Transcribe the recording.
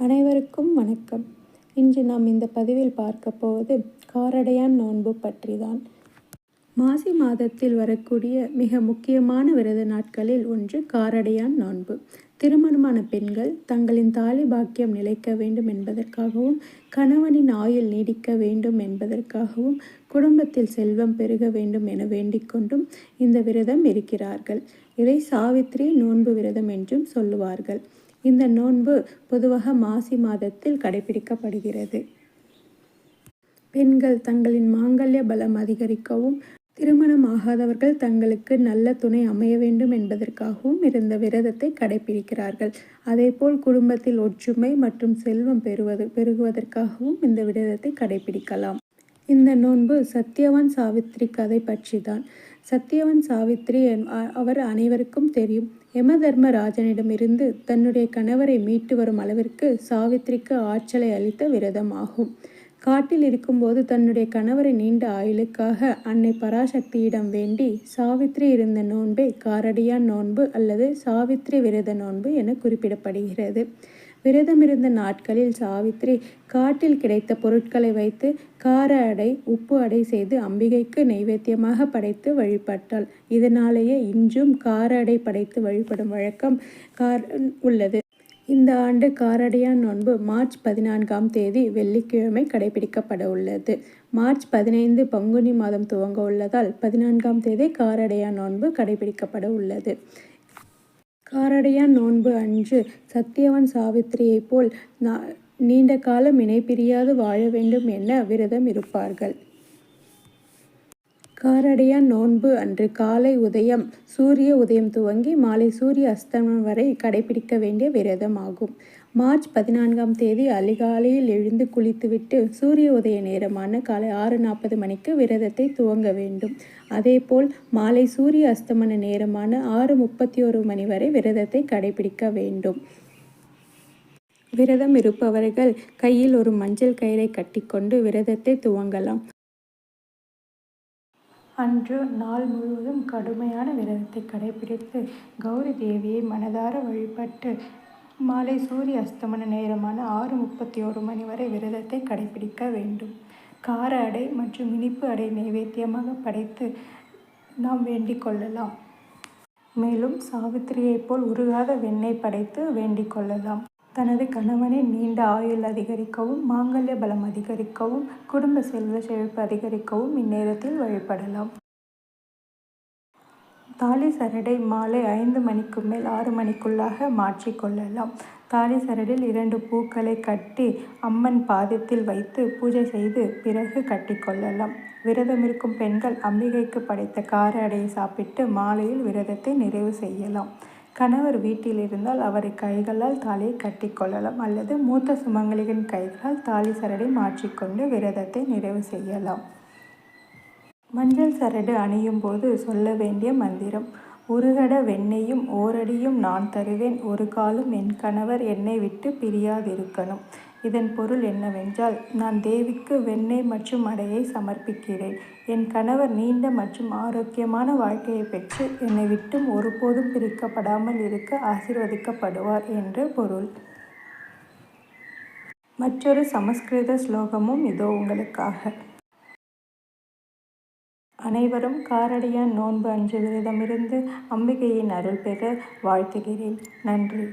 அனைவருக்கும் வணக்கம். இன்று நாம் இந்த பதிவில் பார்க்க போவது காரடையான் நோன்பு பற்றி தான் மாசி மாதத்தில் வரக்கூடிய மிக முக்கியமான விரத நாட்களில் ஒன்று காரடையான் நோன்பு. திருமணமான பெண்கள் தங்களின் தாலி பாக்கியம் நிலைக்க வேண்டும் என்பதற்காகவும் கணவனின் ஆயுள் நீடிக்க வேண்டும் என்பதற்காகவும் குடும்பத்தில் செல்வம் பெருக வேண்டும் என வேண்டிக்கொண்டும் இந்த விரதம் இருக்கிறார்கள். இதை சாவித்ரி நோன்பு விரதம் என்றும் சொல்லுவார்கள். இந்த நோன்பு பொதுவாக மாசி மாதத்தில் கடைபிடிக்கப்படுகிறது. பெண்கள் தங்களின் மாங்கல்ய பலம் அதிகரிக்கவும் திருமணம் ஆகாதவர்கள் தங்களுக்கு நல்ல துணை அமைய வேண்டும் என்பதற்காகவும் இருந்த விரதத்தை கடைபிடிக்கிறார்கள். அதேபோல் குடும்பத்தில் ஒற்றுமை மற்றும் செல்வம் பெறுவது பெருகுவதற்காகவும் இந்த விரதத்தை கடைபிடிக்கலாம். இந்த நோன்பு சத்யவான் சாவித்ரி கதை பற்றி தான் சத்யவான் சாவித்ரி அவர் அனைவருக்கும் தெரியும். யமதர்மராஜனிடமிருந்து தன்னுடைய கணவரை மீட்டு வரும் அளவிற்கு சாவித்திரிக்கு ஆற்றலை அளித்த விரதம் ஆகும் காட்டில் இருக்கும்போது தன்னுடைய கணவரை நீண்ட ஆயுளுக்காக அன்னை பராசக்தியிடம் வேண்டி சாவித்ரி இருந்த நோன்பே காரடியான் நோன்பு அல்லது சாவித்ரி விரத நோன்பு என குறிப்பிடப்படுகிறது. விரதமிருந்த நாட்களில் சாவித்ரி காட்டில் கிடைத்த பொருட்களை வைத்து கார அடை உப்பு அடை செய்து அம்பிகைக்கு நைவேத்தியமாக படைத்து வழிபட்டாள். இதனாலேயே இன்றும் கார அடை படைத்து வழிபடும் வழக்கம் கார் உள்ளது. இந்த ஆண்டு காரடையான் நோன்பு மார்ச் பதினான்காம் தேதி வெள்ளிக்கிழமை கடைபிடிக்கப்பட உள்ளது. மார்ச் பதினைந்து பங்குனி மாதம் துவங்க உள்ளதால் பதினான்காம் தேதி காரடையான் நோன்பு கடைபிடிக்கப்பட உள்ளது. காரடையான் நோன்பு அன்று சத்தியவன் சாவித்திரியைப் போல் நீண்ட காலம் இணைப்பிரியாது வாழ வேண்டும் என விரதம் இருப்பார்கள். காரடையான் நோன்பு அன்று காலை உதயம் சூரிய உதயம் துவங்கி மாலை சூரிய அஸ்தமனம் வரை கடைபிடிக்க வேண்டிய விரதம் ஆகும் மார்ச் பதினான்காம் தேதி அதிகாலையில் எழுந்து குளித்துவிட்டு சூரிய உதய நேரமான காலை ஆறு நாற்பது மணிக்கு விரதத்தை துவங்க வேண்டும். அதேபோல் மாலை சூரிய அஸ்தமன நேரமான ஆறு முப்பத்தி ஒரு மணி வரை விரதத்தை கடைபிடிக்க வேண்டும். விரதம் இருப்பவர்கள் கையில் ஒரு மஞ்சள் கயிறை கட்டிக்கொண்டு விரதத்தை துவங்கலாம். அன்று நாள் முழுவதும் கடுமையான விரதத்தை கடைபிடித்து கௌரி தேவியை மனதார வழிபட்டு மாலை சூரிய அஸ்தமன நேரமான ஆறு முப்பத்தி ஒரு மணி வரை விரதத்தை கடைபிடிக்க வேண்டும். கார அடை மற்றும் இனிப்பு அடை நைவேத்தியமாக படைத்து நாம் வேண்டிக் கொள்ளலாம். மேலும் சாவித்திரியைப் போல் உருகாத வெண்ணெய் படைத்து வேண்டிக் கொள்ளலாம். தனது கணவனின் நீண்ட ஆயுள் அதிகரிக்கவும் மாங்கல்ய பலம் அதிகரிக்கவும் குடும்ப செல்வ செழிப்பு அதிகரிக்கவும் இந்நேரத்தில் வழிபடலாம். தாலி சரடை மாலை ஐந்து மணிக்கு மேல் ஆறு மணிக்குள்ளாக மாற்றிக்கொள்ளலாம் தாலி சரடில் இரண்டு பூக்களை கட்டி அம்மன் பாதத்தில் வைத்து பூஜை செய்து பிறகு கட்டிக்கொள்ளலாம் விரதம் இருக்கும் பெண்கள் அம்பிகைக்கு படைத்த கார அடையை சாப்பிட்டு மாலையில் விரதத்தை நிறைவு செய்யலாம். கணவர் வீட்டில் இருந்தால் அவரை கைகளால் தாலியை கட்டிக்கொள்ளலாம் அல்லது மூத்த சுமங்கலிகன் கைகளால் தாலி சரடை மாற்றிக்கொண்டு விரதத்தை நிறைவு செய்யலாம். மஞ்சள் சரடு அணியும் போது சொல்ல வேண்டிய மந்திரம் உருகட வெண்ணையும் ஓரடியும் நான் தருவேன். ஒரு காலும் என் கணவர் என்னை விட்டு பிரியாதிருக்கணும். இதன் பொருள் என்னவென்றால் நான் தேவிக்கு வெண்ணெய் மற்றும் அடையை சமர்ப்பிக்கிறேன். என் கணவர் நீண்ட மற்றும் ஆரோக்கியமான வாழ்க்கையை பெற்று என்னை விட்டும் ஒருபோதும் பிரிக்கப்படாமல் இருக்க ஆசிர்வதிக்கப்படுவார் என்று பொருள். மற்றொரு சமஸ்கிருத ஸ்லோகமும் இதோ உங்களுக்காக. அனைவரும் காரடியான் நோன்பு அன்று விரதமிருந்து அம்பிகையின் அருள் பெற வாழ்த்துகிறேன். நன்றி.